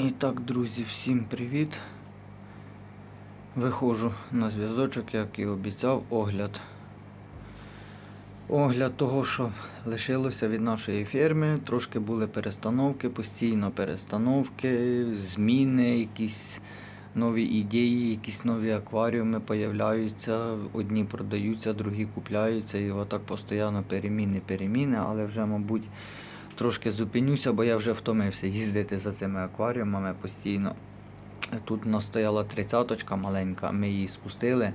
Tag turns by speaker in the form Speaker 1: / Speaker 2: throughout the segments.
Speaker 1: І так, друзі, всім привіт. Виходжу на зв'язочок, як і обіцяв, огляд. Огляд того, що лишилося від нашої ферми. Трошки були перестановки, постійно перестановки, зміни, якісь нові ідеї, якісь нові акваріуми появляються. Одні продаються, другі купляються. І отак постійно переміни, переміни, але вже, мабуть, трошки зупинюся, бо я вже втомився їздити за цими акваріумами постійно. Тут у нас стояла тридцяточка маленька, ми її спустили.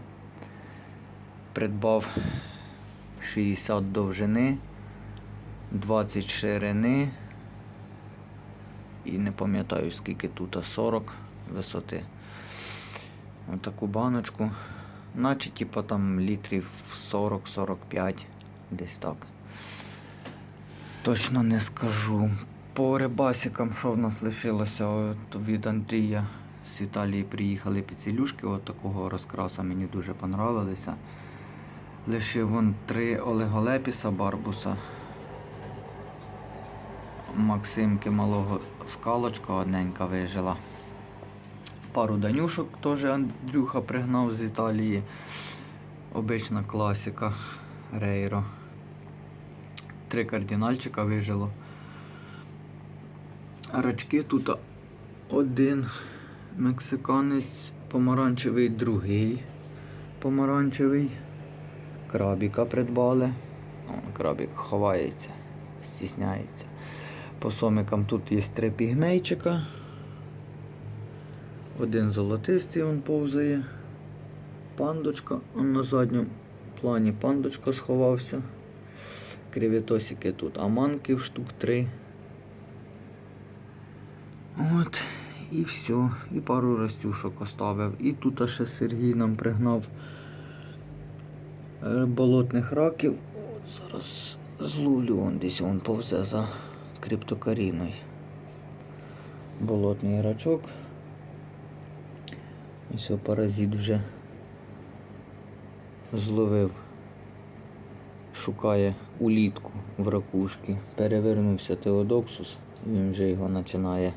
Speaker 1: Придбав 60 довжини, 20 ширини і не пам'ятаю скільки тут, а 40 висоти. Отаку баночку. Наче типу там літрів 40-45, десь так. Точно не скажу. По рибасикам, що в нас лишилося от від Андрія з Італії приїхали піцелюшки, от такого розкраса мені дуже понравилися. Лишив вон три олеголепіса барбуса. Максимки малого скалочка одненька вижила. Пару данюшок теж Андрюха пригнав з Італії. Обична класика Рейро. Три кардинальчика вижило. Рачки тут один мексиканець помаранчевий, другий помаранчевий. Крабіка придбали. О, крабік ховається, стісняється. По сомикам тут є три пігмейчика. Один золотистий он повзає. Пандочка. На задньому плані пандочка сховався. Кривітосики тут аманків штук три. От, і все. І пару растюшок оставив. І тут ще Сергій нам пригнав е, болотних раків. От зараз зловлю он десь он повзе за криптокаріною. Болотний рачок. Ось паразит вже зловив. Шукає улітку в ракушки. Перевернувся Теодоксус, і він вже його починає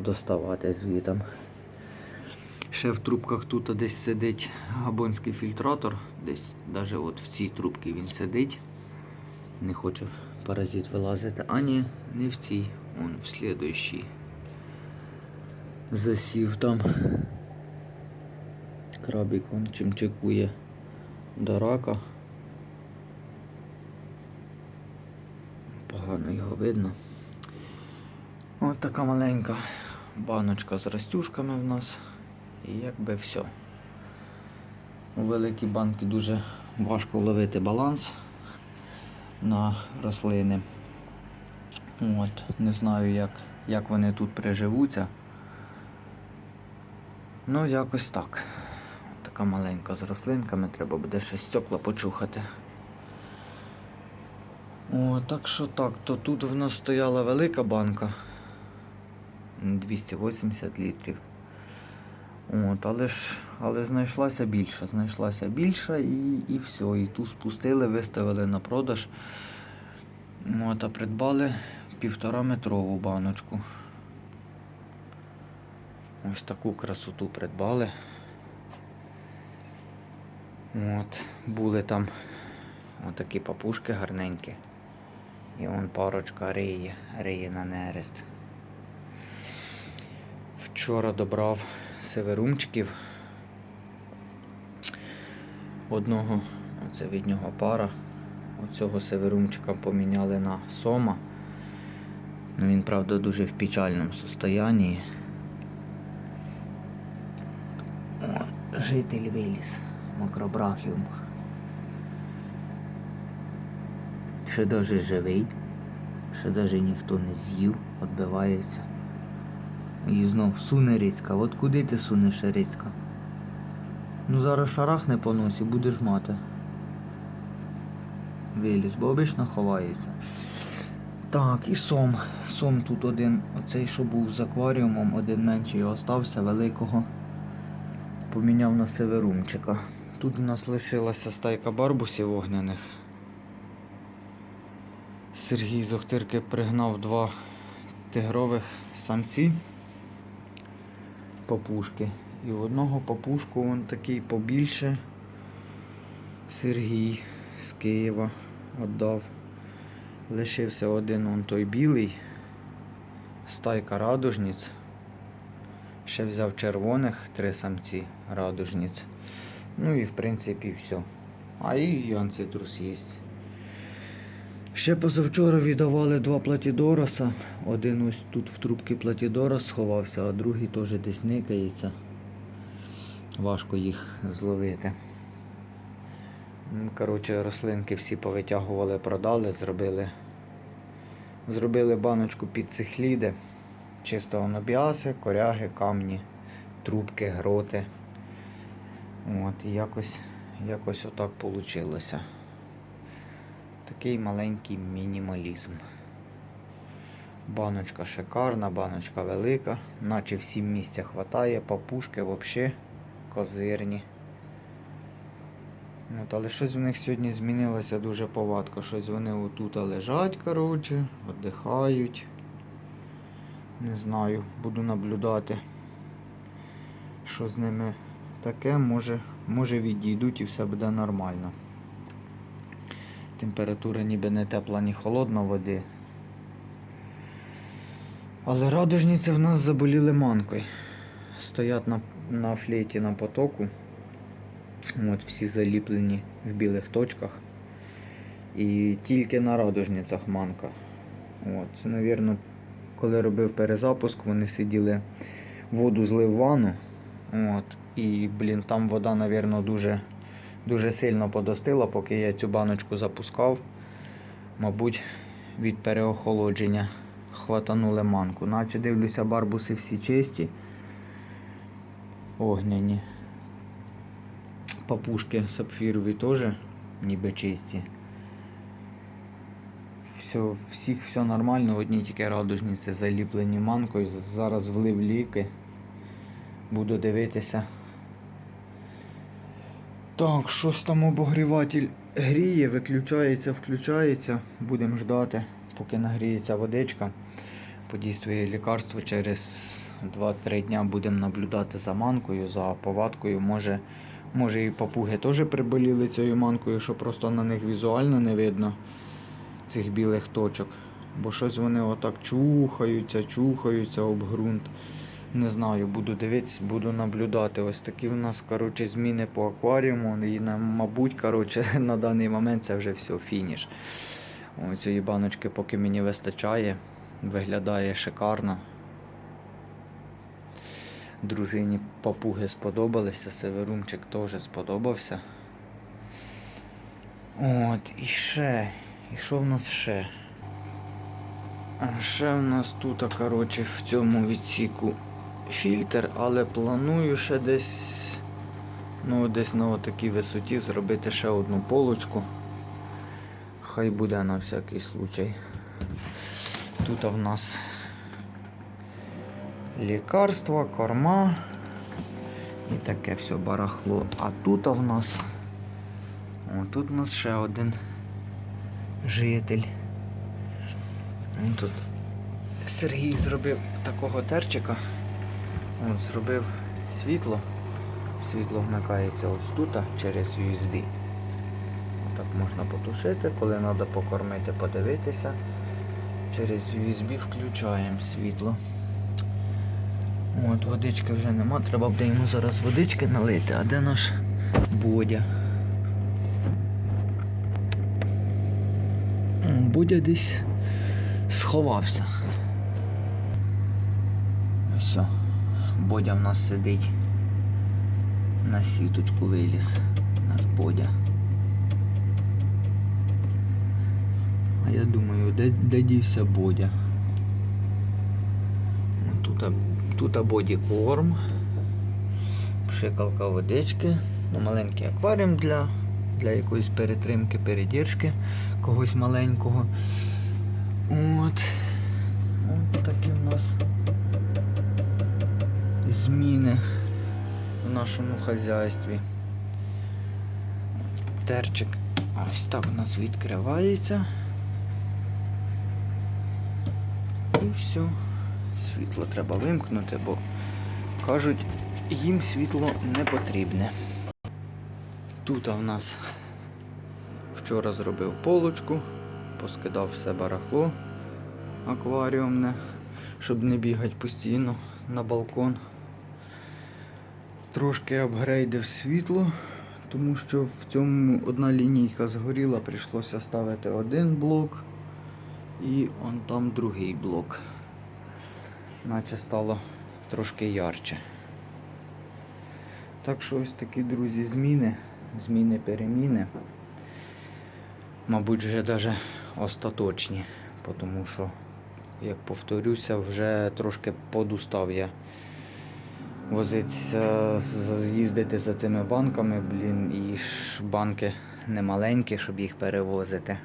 Speaker 1: доставати звітом. Ще в трубках тут десь сидить габонський фільтратор, десь навіть от в цій трубці він сидить. Не хоче паразит вилазити. А ні, не в цій, он в слідуючій. Засів там. Крабик он чимчикує до рака. Погано його видно. Ось така маленька баночка з растюшками в нас. І якби все. У великій банки дуже важко ловити баланс на рослини. От, Не знаю, як, як вони тут приживуться. Ну, якось так. Така маленька з рослинками, треба буде ще стекла почухати. О, так що так, то тут в нас стояла велика банка. 280 літрів. От, але ж але знайшлася більша, знайшлася більша і і все. І ту спустили, виставили на продаж. От, а придбали півтора метрову баночку. Ось таку красоту придбали. От, Були там отакі папушки гарненькі. І вон парочка риє, риє на нерест. Вчора добрав северумчиків. Одного, оце від нього пара. Оцього северумчика поміняли на сома. Ну, Він, правда, дуже в печальному состоянні. Житель виліз, макробрахіум. Ще даже живий, ще даже ніхто не з'їв, відбивається. І знов суне Рицька. От куди ти сунеш Рицька? Ну зараз шарахне по носі, будеш мати. Виліз, бо обично ховається. Так, і сом. Сом тут один, оцей, що був з акваріумом, один менший остався, великого. Поміняв на северумчика. Тут у нас лишилася стайка барбусів вогняних. Сергій з Охтирки пригнав два тигрових самці. папушки. І в одного папушку він такий побільше. Сергій з Києва віддав. Лишився один он той білий. Стайка радужниць. Ще взяв червоних три самці радужниць. Ну і в принципі все. А і анцитрус є. Ще позавчора віддавали два платідороса. Один ось тут в трубці платідорос сховався, а другий теж десь никається. Важко їх зловити. Коротше, рослинки всі повитягували, продали, зробили. Зробили баночку під цихліди. Чисто онобіаси, коряги, камні, трубки, гроти. От, і якось, якось отак вийшло. Такий маленький мінімалізм. Баночка шикарна, баночка велика, наче всім місця хватає, папушки взагалі козирні. От, але щось в них сьогодні змінилося дуже повадко. Щось вони отут лежать, коротше, віддихають. Не знаю, буду наблюдати, що з ними таке, може, може відійдуть і все буде нормально. Температура ніби не тепла, ні холодна води. Але радужниці в нас заболіли манкою. Стоять на, на флейті на потоку. От всі заліплені в білих точках. І тільки на радужницях манка. От, це, мабуть, коли робив перезапуск, вони сиділи, воду злив в ванну. От, і, блін, там вода, мабуть, дуже, дуже сильно подостила, поки я цю баночку запускав. Мабуть, від переохолодження хватанули манку. Наче дивлюся, барбуси всі чисті. Огняні. Папушки сапфірові теж ніби чисті. Все, всіх все нормально, одні тільки радужниці заліплені манкою. Зараз влив ліки. Буду дивитися. Так, щось там обогріватель гріє, виключається, включається. Будемо ждати, поки нагріється водичка. Подійствує лікарство. Через 2-3 дня будемо наблюдати за манкою, за повадкою. Може, може і папуги теж приболіли цією манкою, що просто на них візуально не видно цих білих точок. Бо щось вони отак чухаються, чухаються об ґрунт. Не знаю, буду дивитися, буду наблюдати. Ось такі в нас коротше, зміни по акваріуму. І, мабуть, коротше, на даний момент це вже все, фініш. Ось цієї баночки, поки мені вистачає, виглядає шикарно. Дружині папуги сподобалися, северумчик теж сподобався. От, і ще. І що в нас ще? А ще в нас тут, коротше, в цьому відсіку фільтр, але планую ще десь, ну, десь на такій висоті зробити ще одну полочку. Хай буде на всякий случай. Тут в нас лікарства, корма і таке все барахло. А тут в нас. О, тут у нас ще один житель. Тут Сергій зробив такого терчика. От, зробив світло. Світло вмикається ось тут через USB. Так можна потушити, коли треба покормити, подивитися. Через USB включаємо світло. От, водички вже нема, треба буде йому зараз водички налити, а де наш Бодя? Бодя десь сховався. Ось. все. Бодя в нас сидить. На сіточку виліз. Наш Бодя. А я думаю, де, де дівся Бодя? Тут, тут боді корм, пшикалка водички, ну, маленький акваріум для, для якоїсь перетримки, передержки когось маленького. От. От такі в нас зміни в нашому хазяйстві. Терчик ось так у нас відкривається. І все. Світло треба вимкнути, бо Кажуть, їм світло не потрібне. Тут в нас вчора зробив полочку, поскидав все барахло акваріумне, щоб не бігати постійно на балкон. Трошки апгрейдив світло, тому що в цьому одна лінійка згоріла, прийшлося ставити один блок і он там другий блок. Наче стало трошки ярче. Так що ось такі, друзі, зміни, зміни переміни. Мабуть, вже навіть остаточні, тому що, як повторюся, вже трошки подустав я возитися, з- їздити за цими банками, блін, і ж банки не маленькі, щоб їх перевозити.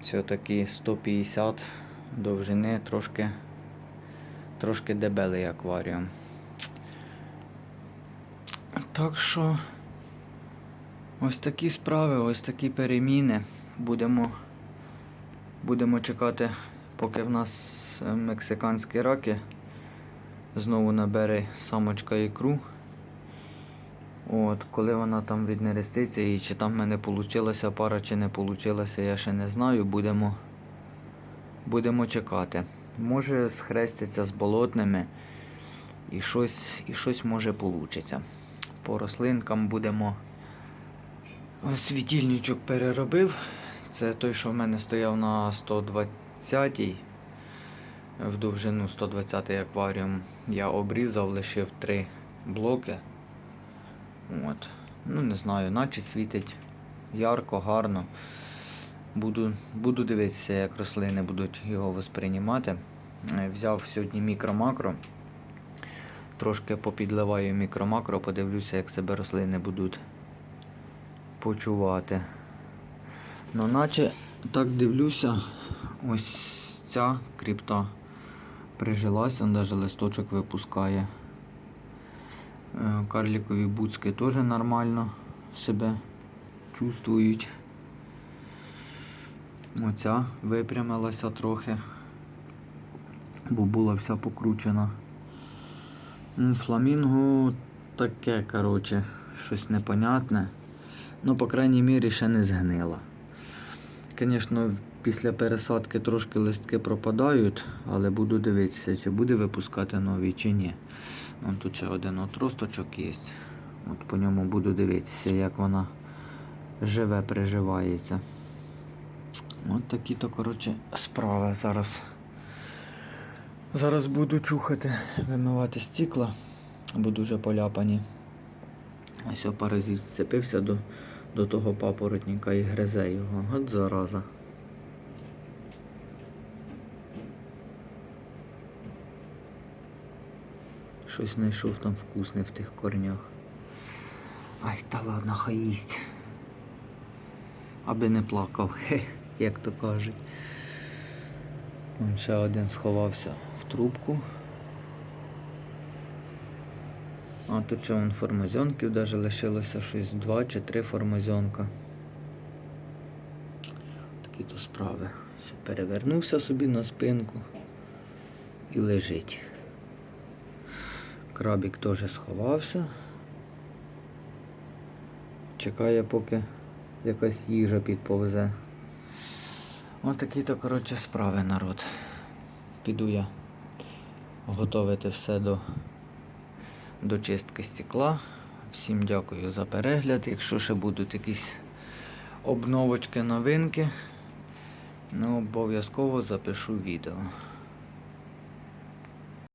Speaker 1: Все-таки 150 довжини трошки, трошки дебелий акваріум. Так що ось такі справи, ось такі переміни. Будемо, будемо чекати, поки в нас е, мексиканські раки знову набере самочка ікру. От, коли вона там віднереститься і чи там в мене вийшла пара, чи не вийшла, я ще не знаю. Будемо, будемо чекати. Може схрестяться з болотними і щось, і щось може вийде. По рослинкам будемо. Ось світильничок переробив. Це той, що в мене стояв на 120-й. В довжину 120-й акваріум я обрізав, лишив три блоки. От. Ну, не знаю, наче світить ярко, гарно. Буду, буду дивитися, як рослини будуть його восприймати. Е, Взяв сьогодні мікро-макро. Трошки попідливаю мікро-макро, подивлюся, як себе рослини будуть почувати. Ну, наче так дивлюся, ось ця кріпта прижилася, навіть листочок випускає. Е, Карлікові буцки теж нормально себе чувствують. Оця випрямилася трохи, бо була вся покручена. М, Фламінго таке, коротше, щось непонятне. Ну, по крайній мірі, ще не згнила. Звісно, після пересадки трошки листки пропадають, але буду дивитися, чи буде випускати нові, чи ні. Вон тут ще один отросточок є. От по ньому буду дивитися, як вона живе, приживається. От такі-то, коротше, справи зараз. Зараз буду чухати, вимивати стікла, бо дуже поляпані. Ось паразит вцепився до, до того папоротника і гризе його. От зараза. Щось знайшов там вкусне в тих корнях. Ай, та ладно, хай їсть. Аби не плакав, хе, як то кажуть. Вон ще один сховався в трубку. А тут ще вон формозьонків даже лишилося щось два чи три формозьонка. Такі то справи. Ще перевернувся собі на спинку і лежить. Крабік теж сховався. Чекає, поки якась їжа підповзе. Отакі то, коротше, справи, народ. Піду я готувати все до, до чистки стекла. Всім дякую за перегляд. Якщо ще будуть якісь обновочки, новинки, ну обов'язково запишу відео.